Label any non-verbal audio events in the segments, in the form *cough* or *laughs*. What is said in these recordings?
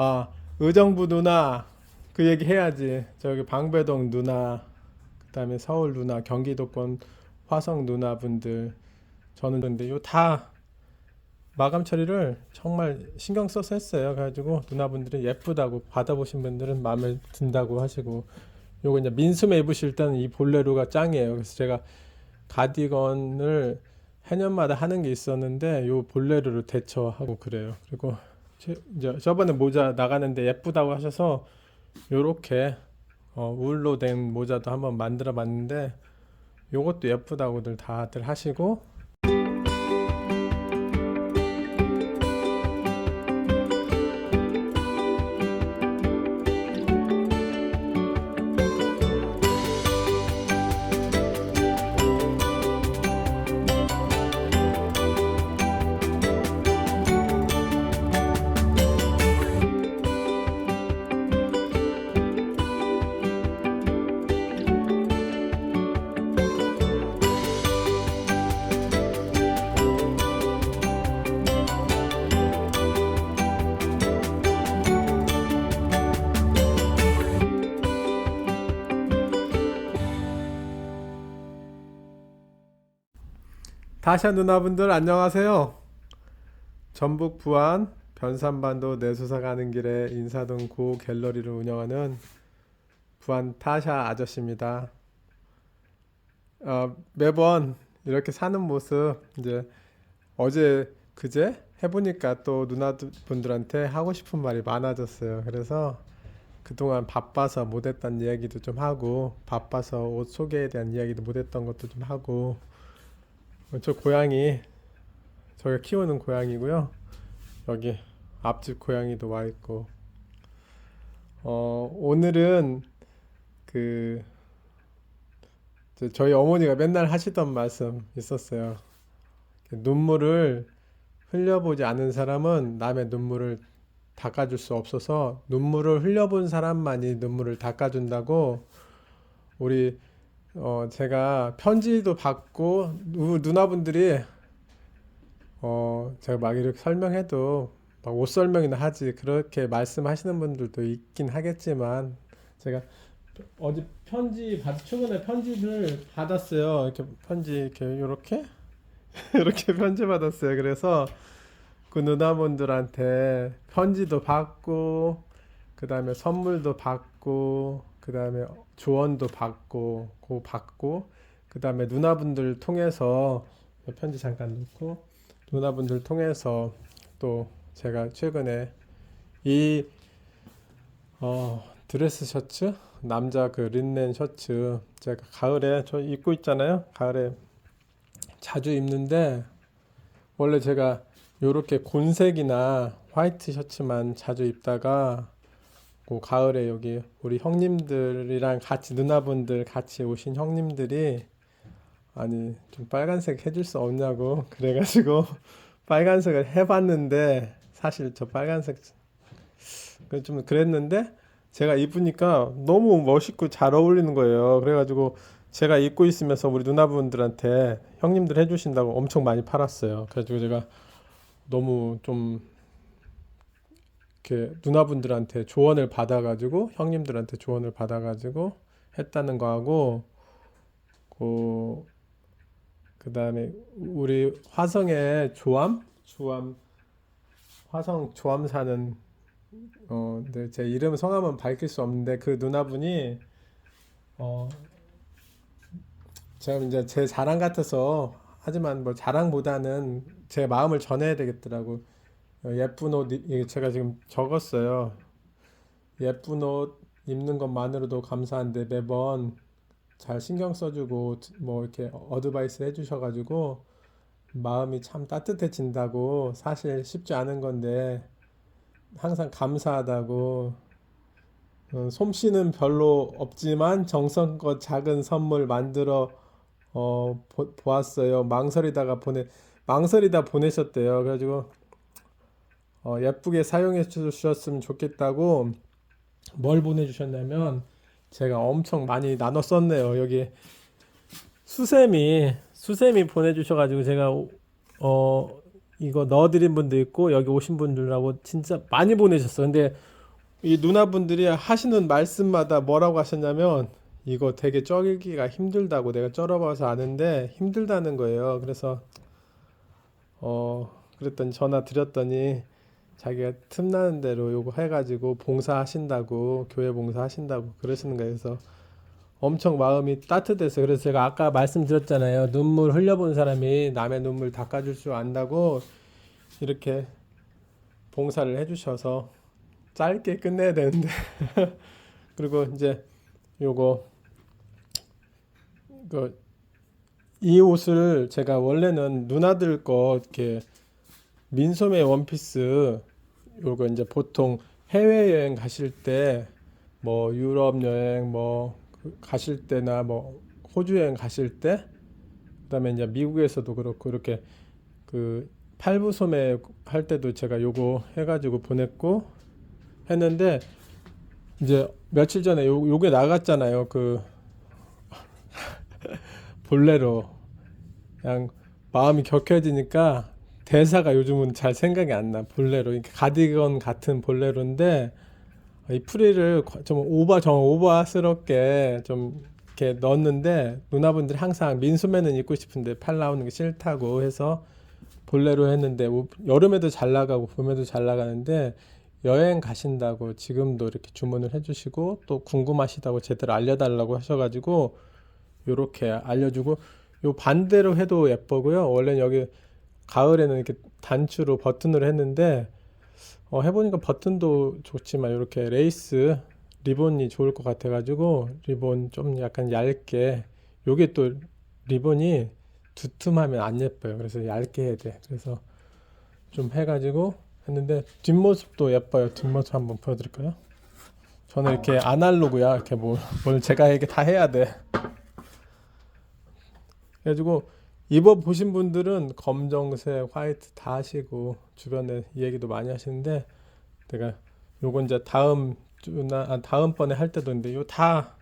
아 의정부 누나 그 얘기 해야지. 저기 방배동 누나, 그다음에 서울 누나, 경기도권 화성 누나분들 저는 근데 요 다 마감 처리를 정말 신경 써서 했어요. 그래가지고 누나분들이 예쁘다고 받아보신 분들은 마음에 든다고 하시고 요거 이제 민소매 입으실 때는 이 볼레로가 짱이에요. 그래서 제가 가디건을 해년마다 하는 게 있었는데 요 볼레로로 대처하고 그래요. 그리고 제- 이제 저번에 모자 나가는데 예쁘다고 하셔서 요렇게 어, 울로 된 모자도 한번 만들어 봤는데 요것도 예쁘다고들 다들 하시고 다샤 누나분들 안녕하세요. 전북 부안 변산반도 내수사 가는 길에 인사동 고 갤러리를 운영하는 부안 타샤 아저씨입니다. 어, 매번 이렇게 사는 모습 이제 어제 그제 해보니까 또 누나분들한테 하고 싶은 말이 많아졌어요. 그래서 그동안 바빠서 못했던 이야기도 좀 하고 바빠서 옷 소개에 대한 이야기도 못했던 것도 좀 하고 저 고양이 저희가 키우는 고양이고요. 여기 앞집 고양이도 와 있고 어 오늘은 그 저희 어머니가 맨날 하시던 말씀 있었어요. 눈물을 흘려보지 않은 사람은 남의 눈물을 닦아줄 수 없어서 눈물을 흘려본 사람만이 눈물을 닦아준다고 우리 어 제가 편지도 받고 누, 누나분들이 어 제가 막 이렇게 설명해도 막 옷 설명이나 하지 그렇게 말씀하시는 분들도 있긴 하겠지만 제가 어제 편지 받 최근에 편지를 받았어요. 이렇게 편지 이렇게 요렇게 *laughs* 이렇게 편지 받았어요. 그래서 그 누나분들한테 편지도 받고 그 다음에 선물도 받고 그 다음에 조언도 받고 고 받고 그 다음에 누나분들 통해서 편지 잠깐 놓고 누나분들 통해서 또 제가 최근에 이 어, 드레스 셔츠 남자 그 린넨 셔츠 제가 가을에 저 입고 있잖아요. 가을에 자주 입는데 원래 제가 요렇게 곤색이나 화이트 셔츠만 자주 입다가 그 가을에 여기 우리 형님들이랑 같이 누나분들 같이 오신 형님들이 아니 좀 빨간색 해줄 수 없냐고 *laughs* 그래가지고 빨간색을 해봤는데 사실 저 빨간색 그좀 그랬는데 제가 입으니까 너무 멋있고 잘 어울리는 거예요. 그래가지고 제가 입고 있으면서 우리 누나분들한테 형님들 해주신다고 엄청 많이 팔았어요. 그래가지고 제가 너무 좀 이렇게 누나분들한테 조언을 받아가지고 형님들한테 조언을 받아가지고 했다는 거하고 그 그다음에 우리 화성의 조암 조암 화성 조암 사는 어, 근데 제 이름 성함은 밝힐 수 없는데 그 누나분이 어 제가 이제 제 자랑 같아서 하지만 뭐 자랑보다는 제 마음을 전해야 되겠더라고. 어, 예쁜 옷 제가 지금 적었어요. 예쁜 옷 입는 것만으로도 감사한데 매번 잘 신경 써주고 뭐 이렇게 어드바이스 해주셔가지고 마음이 참 따뜻해진다고 사실 쉽지 않은 건데 항상 감사하다고 어, 솜씨는 별로 없지만 정성껏 작은 선물 만들어 어, 보, 보았어요. 망설이다가 보내 망설이다 보내셨대요. 그래가지고 어, 예쁘게 사용해 주셨으면 좋겠다고 뭘 보내주셨냐면 제가 엄청 많이 나눠 썼네요. 여기 수세미 수세미 보내주셔가지고 제가 어 이거 넣어드린 분도 있고 여기 오신 분들하고 진짜 많이 보내셨어. 근데 이 누나분들이 하시는 말씀마다 뭐라고 하셨냐면 이거 되게 쪄기가 힘들다고 내가 쩔어봐서 아는데 힘들다는 거예요. 그래서 어 그랬더니 전화 드렸더니 자기가 틈나는 대로 요거 해가지고 봉사하신다고 교회 봉사하신다고 그러시는 거예요. 그래서 엄청 마음이 따뜻해서 그래서 제가 아까 말씀드렸잖아요. 눈물 흘려본 사람이 남의 눈물 닦아줄 줄 안다고 이렇게 봉사를 해주셔서 짧게 끝내야 되는데 *laughs* 그리고 이제 요거 그 이 옷을 제가 원래는 누나들 거 이렇게 민소매 원피스 요거 이제 보통 해외 여행 가실 때 뭐 유럽 여행 뭐그 가실 때나 뭐 호주 여행 가실 때 그다음에 이제 미국에서도 그렇고 이렇게 그 팔부 소매 할 때도 제가 요거 해가지고 보냈고 했는데 이제 며칠 전에 요 요게 나갔잖아요. 그 *laughs* 볼레로. 그냥 마음이 격해지니까 대사가 요즘은 잘 생각이 안 나. 볼레로. 이렇게 가디건 같은 볼레로인데 이 프리를 거- 좀 오버 정 오버스럽게 좀 이렇게 넣었는데 누나분들이 항상 민소매는 입고 싶은데 팔 나오는 게 싫다고 해서 볼레로 했는데 오- 여름에도 잘 나가고 봄에도 잘 나가는데 여행 가신다고 지금도 이렇게 주문을 해주시고 또 궁금하시다고 제대로 알려달라고 하셔가지고 요렇게 알려주고 요 반대로 해도 예쁘고요. 원래 여기 가을에는 이렇게 단추로 버튼으로 했는데 어, 해보니까 버튼도 좋지만 이렇게 레이스 리본이 좋을 것 같아가지고 리본 좀 약간 얇게 요게 또 리본이 두툼하면 안 예뻐요. 그래서 얇게 해야 돼. 그래서 좀 해가지고 했는데 뒷모습도 예뻐요. 뒷모습 한번 보여드릴까요? 저는 이렇게 아날로그야. 이렇게 뭐, 뭘 제가 이게 다 해야 돼. 그래가지고 입어 보신 분들은 검정색, 화이트 다 하시고 주변에 이 얘기도 많이 하시는데 내가 요건 이제 다음 주나 아, 다음 번에 할 때도 있는데 요 다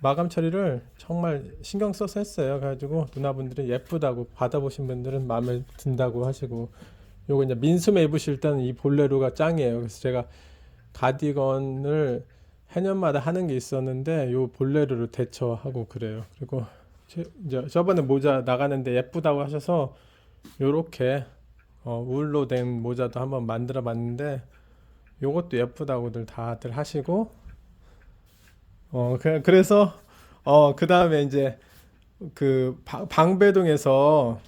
마감 처리를 정말 신경 써서 했어요. 그래가지고 누나분들이 예쁘다고 받아보신 분들은 마음에 든다고 하시고 요거 이제 민소매 입으실 때는 이 볼레로가 짱이에요. 그래서 제가 가디건을 해년마다 하는 게 있었는데 요 볼레로로 대처하고 그래요. 그리고 제- 이제 저번에 모자 나가는데 예쁘다고 하셔서 요렇게 어, 울로 된 모자도 한번 만들어 봤는데 요것도 예쁘다고들 다들 하시고 어 그, 그래서 어 그 다음에 이제 그 바- 방배동에서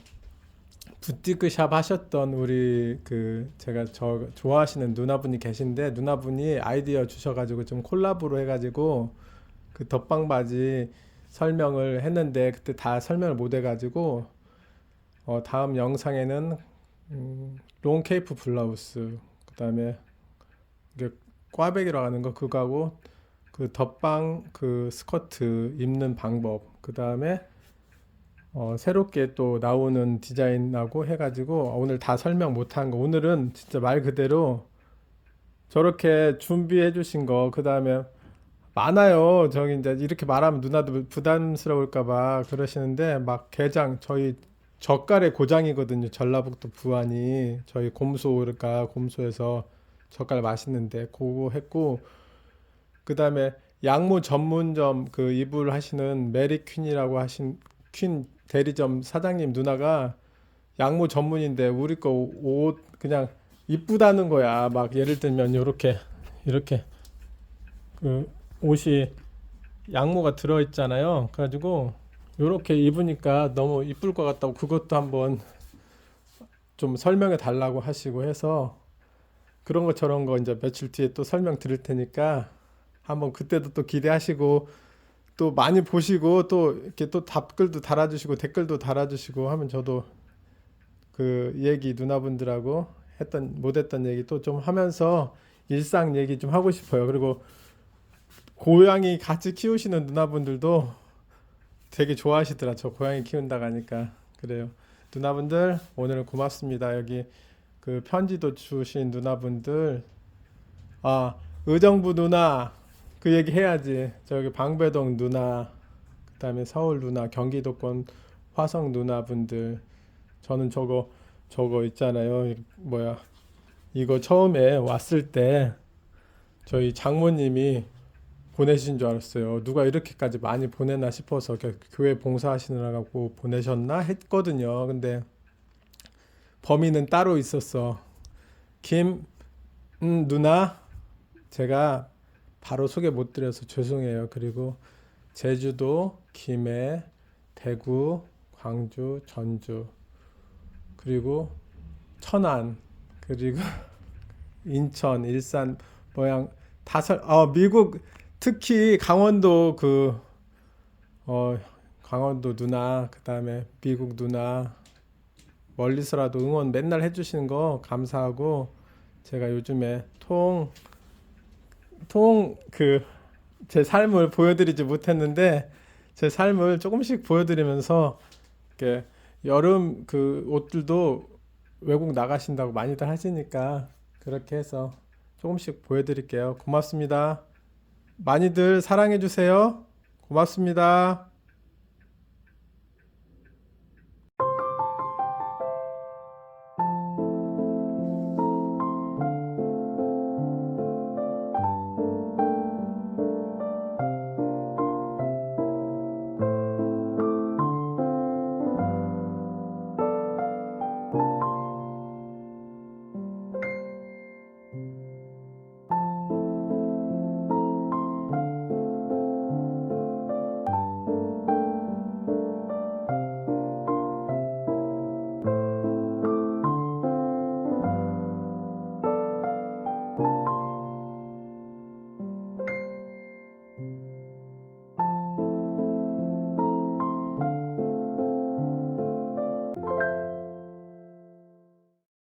부티크 샵 하셨던 우리 그 제가 저 좋아하시는 누나분이 계신데 누나분이 아이디어 주셔가지고 좀 콜라보로 해가지고 그 덧방 바지 설명을 했는데 그때 다 설명을 못 해가지고 어 다음 영상에는 음, 롱 케이프 블라우스 그 다음에 이게 꽈배기로 하는 거 그거하고 그 덧방 그 스커트 입는 방법 그 다음에 어, 새롭게 또 나오는 디자인하고 해가지고 오늘 다 설명 못한 거. 오늘은 진짜 말 그대로 저렇게 준비해 주신 거 그 다음에 많아요. 저기 이제 이렇게 말하면 누나도 부담스러울까 봐 그러시는데 막 게장 저희 젓갈의 고장이거든요. 전라북도 부안이. 저희 곰소가 곰소에서 젓갈 맛있는데 그거 했고 그다음에 양모 전문점 그 이불 하시는 메리 퀸이라고 하신 퀸 대리점 사장님 누나가 양모 전문인데 우리 거 옷 그냥 이쁘다는 거야. 막 예를 들면 요렇게 이렇게. 그 옷이 양모가 들어 있잖아요. 그래가지고 요렇게 입으니까 너무 이쁠 것 같다고 그것도 한번 좀 설명해 달라고 하시고 해서 그런 거 저런 거 이제 며칠 뒤에 또 설명 드릴 테니까 한번 그때도 또 기대하시고 또 많이 보시고 또 이렇게 또 답글도 달아주시고 댓글도 달아주시고 하면 저도 그 얘기 누나분들하고 했던 못했던 얘기 또 좀 하면서 일상 얘기 좀 하고 싶어요. 그리고 고양이 같이 키우시는 누나분들도 되게 좋아하시더라. 저 고양이 키운다고 하니까 그래요. 누나분들 오늘 고맙습니다. 여기 그 편지도 주신 누나분들 아 의정부 누나 그 얘기 해야지. 저기 방배동 누나, 그다음에 서울 누나, 경기도권 화성 누나분들. 저는 저거 저거 있잖아요. 이- 뭐야. 이거 처음에 왔을 때 저희 장모님이 보내신 줄 알았어요. 누가 이렇게까지 많이 보내나 싶어서 교- 교회 봉사하시느라고 보내셨나 했거든요. 근데 범인은 따로 있었어. 김 음, 누나 제가 바로 소개 못 드려서 죄송해요. 그리고 제주도, 김해, 대구, 광주, 전주 그리고 천안 그리고 *laughs* 인천, 일산, 모양 다섯 어 미국 특히 강원도 그 어 강원도 누나 그다음에 미국 누나 멀리서라도 응원 맨날 해주시는 거 감사하고 제가 요즘에 통 통 그 제 삶을 보여드리지 못했는데 제 삶을 조금씩 보여드리면서 이렇게 여름 그 옷들도 외국 나가신다고 많이들 하시니까 그렇게 해서 조금씩 보여드릴게요. 고맙습니다. 많이들 사랑해 주세요. 고맙습니다.